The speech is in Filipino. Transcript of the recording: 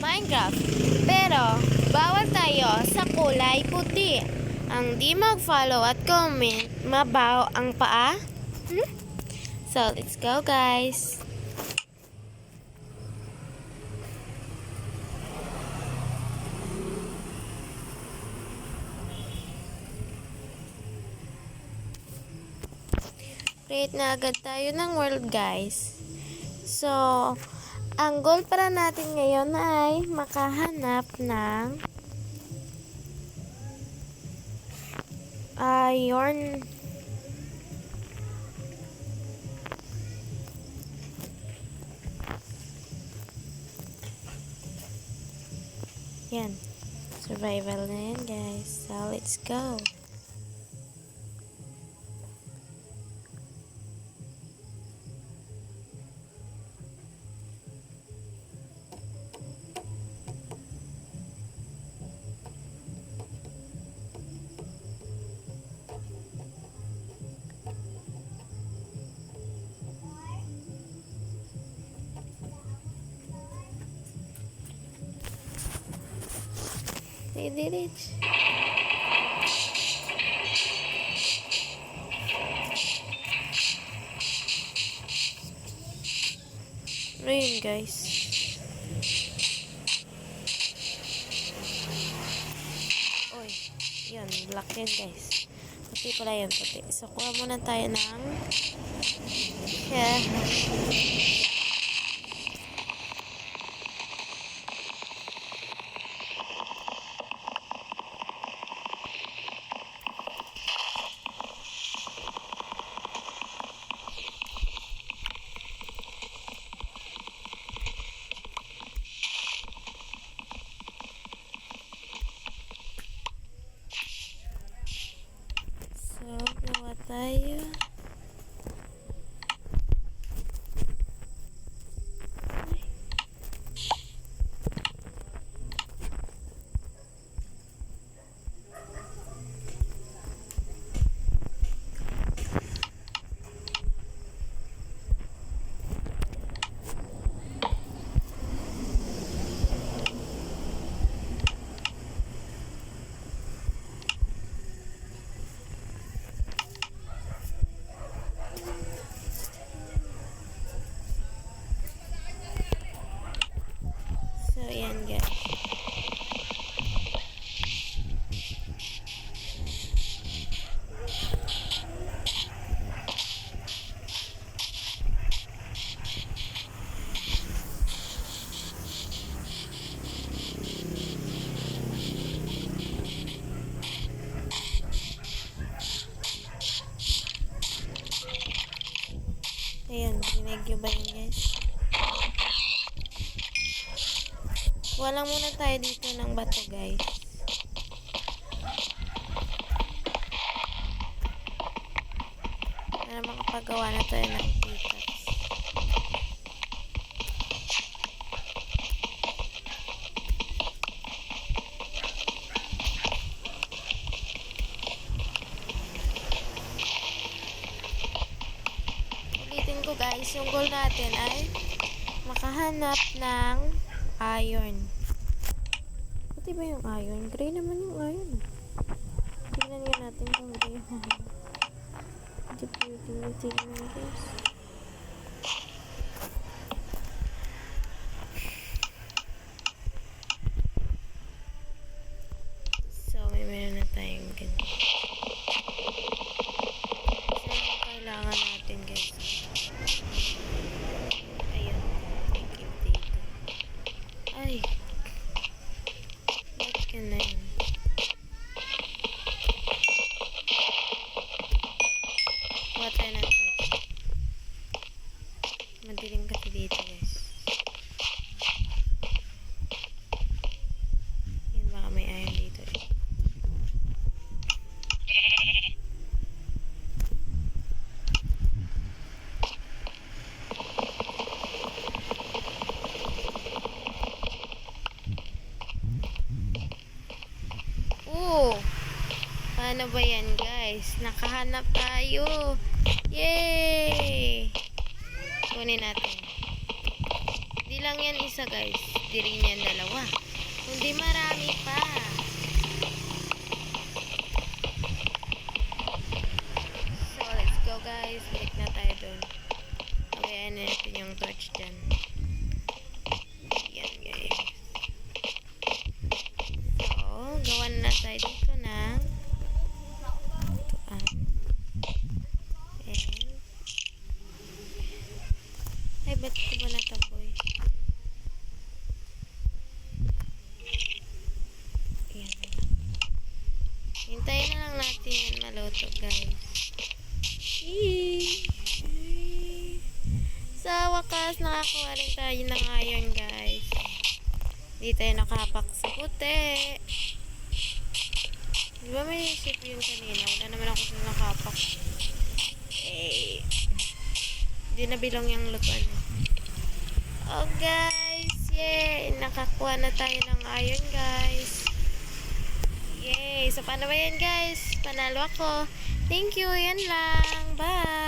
Minecraft. Pero, bawal tayo sa kulay puti. Ang di mag-follow at comment, mabaw ang paa. Hmm? So, let's go guys. Create na agad tayo ng world guys. So, ang goal para natin ngayon ay makahanap ng iron Yan. Survival na yan, guys. So, let's go. They did it. Ano guys? Oy, yun, black yun, guys. Puti pala yun, puti. So, kuha muna tayo ng... Yeah. Tayo. Yun guys? Walang muna tayo dito ng bato, guys. Para makapagawa na tayo ng pickaxe. Ko guys, yung goal natin ay makahanap ng iron. Pati ba yung iron? Gray naman yung iron. Tingnan nga natin kung gray iron. Hindi pwede tingnan guys. Kasi dito guys. Yun baka may iron dito eh. Oo. Paano ba yan, guys? Nakahanap tayo. Yay! Kunin natin. Di lang yan isa, guys. Di rin yan dalawa. Kundi marami pa. So, let's go guys. Balik na tayo dun. Pagayan natin yung torch dyan. Yan guys. So, gawan na tayo dito ba't ko ba nataboy? Yan na lang. Hintayin na lang natin yan maluto, guys. Sa wakas, nakakuha rin tayo ng iron, guys. Hindi tayo nakapak sa puti. Di ba may ship yun kanina? Wala naman ako na nakapak. Eh. Hindi na bilong yung lutuan. Oh, guys. Yay! Nakakuha na tayo ng iron, guys. Yay! So, paano ba yan, guys? Panalo ako. Thank you. Yan lang. Bye!